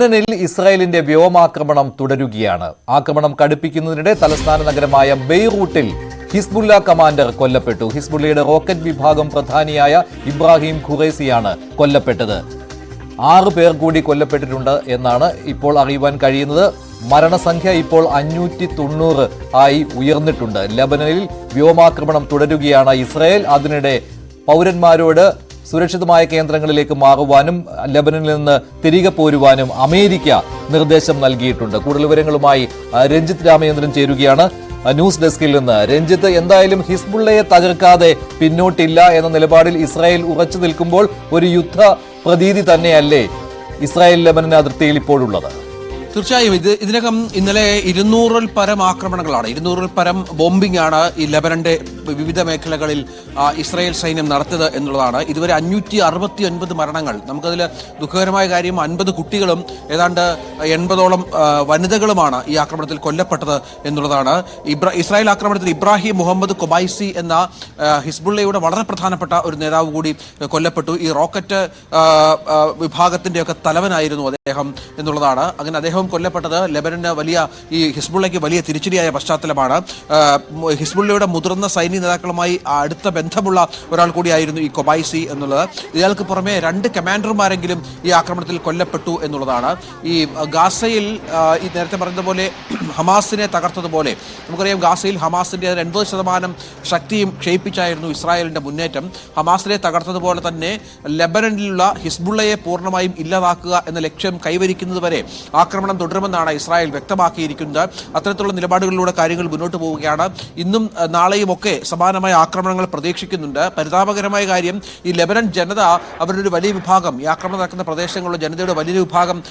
ലബനനിൽ ഇസ്രായേലിന്റെ വ്യോമാക്രമണം തുടരുകയാണ്. ആക്രമണം കടുപ്പിക്കുന്നതിനിടെ തലസ്ഥാന നഗരമായ ബെയ്റൂട്ടിൽ ഹിസ്ബുല്ല കമാൻഡർ കൊല്ലപ്പെട്ടു. ഹിസ്ബുല്ലയുടെ റോക്കറ്റ് വിഭാഗം പ്രധാനിയായ ഇബ്രാഹിം ഖുറേസിയാണ് കൊല്ലപ്പെട്ടത്. ആറ് പേർ കൂടി കൊല്ലപ്പെട്ടിട്ടുണ്ട് എന്നാണ് ഇപ്പോൾ അറിയുവാൻ കഴിയുന്നത്. മരണസംഖ്യ ഇപ്പോൾ അഞ്ഞൂറ്റി തൊണ്ണൂറ് ആയി ഉയർന്നിട്ടുണ്ട്. ലബനനിൽ വ്യോമാക്രമണം തുടരുകയാണ് ഇസ്രായേൽ. അതിനിടെ പൗരന്മാരോട് സുരക്ഷിതമായ കേന്ദ്രങ്ങളിലേക്ക് മാറുവാനും ലബനനിൽ നിന്ന് തിരികെ പോരുവാനും അമേരിക്ക നിർദ്ദേശം നൽകിയിട്ടുണ്ട്. കൂടുതൽ വിവരങ്ങളുമായി രഞ്ജിത്ത് രാമചന്ദ്രൻ ചേരുകയാണ്. ന്യൂസ് ഡെസ്കിൽ നിന്ന്. രഞ്ജിത്ത് എന്തായാലും ഹിസ്ബുള്ളയെ തകർക്കാതെ പിന്നോട്ടില്ല എന്ന നിലപാടിൽ ഇസ്രായേൽ ഉറച്ചു നിൽക്കുമ്പോൾ ഒരു യുദ്ധ പ്രതീതി തന്നെയല്ലേ ഇസ്രായേൽ ലബനൻ അതിർത്തിയിൽ ഇപ്പോഴുള്ളത്? തീർച്ചയായും ഇത് ഇതിനകം ഇന്നലെ ഇരുന്നൂറിൽ പരം ആക്രമണങ്ങളാണ്. ഇരുന്നൂറിൽ പരം ബോംബിംഗ് ആണ് ഈ ലബനന്റെ വിവിധ മേഖലകളിൽ ഇസ്രായേൽ സൈന്യം നടത്തിയത് എന്നുള്ളതാണ്. ഇതുവരെ അഞ്ഞൂറ്റി അറുപത്തി ഒൻപത് മരണങ്ങൾ. നമുക്കതിൽ ദുഃഖകരമായ കാര്യം അൻപത് കുട്ടികളും ഏതാണ്ട് എൺപതോളം വനിതകളുമാണ് ഈ ആക്രമണത്തിൽ കൊല്ലപ്പെട്ടത് എന്നുള്ളതാണ്. ഇബ്രാ ഇസ്രായേൽ ആക്രമണത്തിൽ ഇബ്രാഹിം മുഹമ്മദ് കൊബൈസി എന്ന ഹിസ്ബുള്ളയുടെ വളരെ പ്രധാനപ്പെട്ട ഒരു നേതാവ് കൂടി കൊല്ലപ്പെട്ടു. ഈ റോക്കറ്റ് വിഭാഗത്തിന്റെയൊക്കെ തലവനായിരുന്നു അദ്ദേഹം എന്നുള്ളതാണ്. അങ്ങനെ അദ്ദേഹം കൊല്ലപ്പെട്ടത് ലെബനന് വലിയ ഈ ഹിസ്ബുള്ളയ്ക്ക് വലിയ തിരിച്ചടിയായ പശ്ചാത്തലമാണ്. ഹിസ്ബുള്ളയുടെ മുതിർന്ന സൈനിക നേതാക്കളുമായി അടുത്ത ബന്ധമുള്ള ഒരാൾ കൂടിയായിരുന്നു ഈ കൊബൈസി എന്നുള്ളത്. ഇയാൾക്ക് പുറമെ രണ്ട് കമാൻഡർമാരെങ്കിലും ഈ ആക്രമണത്തിൽ കൊല്ലപ്പെട്ടു എന്നുള്ളതാണ്. ഈ ഗാസയിൽ ഈ നേരത്തെ പറഞ്ഞതുപോലെ ഹമാസിനെ തകർത്തതുപോലെ നമുക്കറിയാം ഗാസയിൽ ഹമാസിന്റെ എൺപത് ശതമാനം ശക്തിയും ക്ഷയിപ്പിച്ചായിരുന്നു ഇസ്രായേലിന്റെ മുന്നേറ്റം. ഹമാസിനെ തകർത്തതുപോലെ തന്നെ ലെബനനിലുള്ള ഹിസ്ബുള്ളയെ പൂർണമായും ഇല്ലാതാക്കുക എന്ന ലക്ഷ്യം കൈവരിക്കുന്നതുവരെ ആക്രമണം തുടരുമെന്നാണ് ഇസ്രായേൽ വ്യക്തമാക്കിയിരിക്കുന്നത്. അത്തരത്തിലുള്ള നിലപാടുകളിലൂടെ കാര്യങ്ങൾ മുന്നോട്ട് പോവുകയാണ്. ഇന്നും നാളെയും ഒക്കെ സമാനമായ ആക്രമണങ്ങൾ പ്രതീക്ഷിക്കുന്നുണ്ട്. പരിതാപകരമായ കാര്യം ഈ ലെബനൻ ജനത അവരുടെ ഒരു വലിയ വിഭാഗം ഈ ആക്രമണം നടക്കുന്ന പ്രദേശങ്ങളിലെ ജനതയുടെ വലിയൊരു വിഭാഗം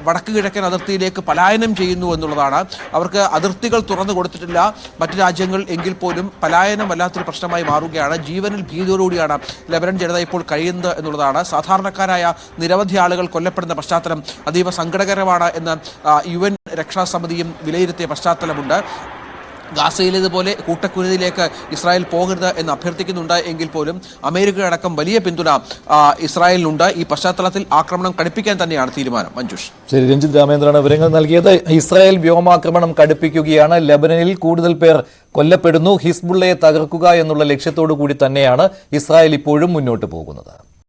വടക്ക് കിഴക്കൻ അതിർത്തിയിലേക്ക് പലായനം ചെയ്യുന്നു എന്നുള്ളതാണ്. അവർക്ക് അതിർത്തികൾ തുറന്നു കൊടുത്തിട്ടില്ല. മറ്റു രാജ്യങ്ങൾ എങ്കിൽ പോലും പലായനം വല്ലാത്തൊരു പ്രശ്നമായി മാറുകയാണ്. ജീവനിൽ ഭീതിയോടുകൂടിയാണ് ലെബനൻ ജനത ഇപ്പോൾ കഴിയുന്നത് എന്നുള്ളതാണ്. സാധാരണക്കാരായ നിരവധി ആളുകൾ കൊല്ലപ്പെടുന്ന പശ്ചാത്തലം അതീവ സങ്കടകരമാണ് എന്ന് യു എൻ രക്ഷാസമിതിയും വിലയിരുത്തിയ പശ്ചാത്തലമുണ്ട്. ഗാസയിലേതുപോലെ കൂട്ടക്കുരുതിയിലേക്ക് ഇസ്രായേൽ പോകരുത് എന്ന് അഭ്യർത്ഥിക്കുന്നുണ്ട് എങ്കിൽ പോലും അമേരിക്ക അടക്കം വലിയ പിന്തുണ ഇസ്രായേലിനുണ്ട്. ഈ പശ്ചാത്തലത്തിൽ ആക്രമണം കടുപ്പിക്കാൻ തന്നെയാണ് തീരുമാനം. മഞ്ജുഷ്. ശരി രഞ്ജിത് രാമേന്ദ്രനാണ് വിവരങ്ങൾ നൽകിയത്. ഇസ്രായേൽ വ്യോമാക്രമണം കടുപ്പിക്കുകയാണ്. ലബനനിൽ കൂടുതൽ പേർ കൊല്ലപ്പെടുന്നു. ഹിസ്ബുള്ളയെ തകർക്കുക എന്നുള്ള ലക്ഷ്യത്തോടു കൂടി തന്നെയാണ് ഇസ്രായേൽ ഇപ്പോഴും മുന്നോട്ട് പോകുന്നത്.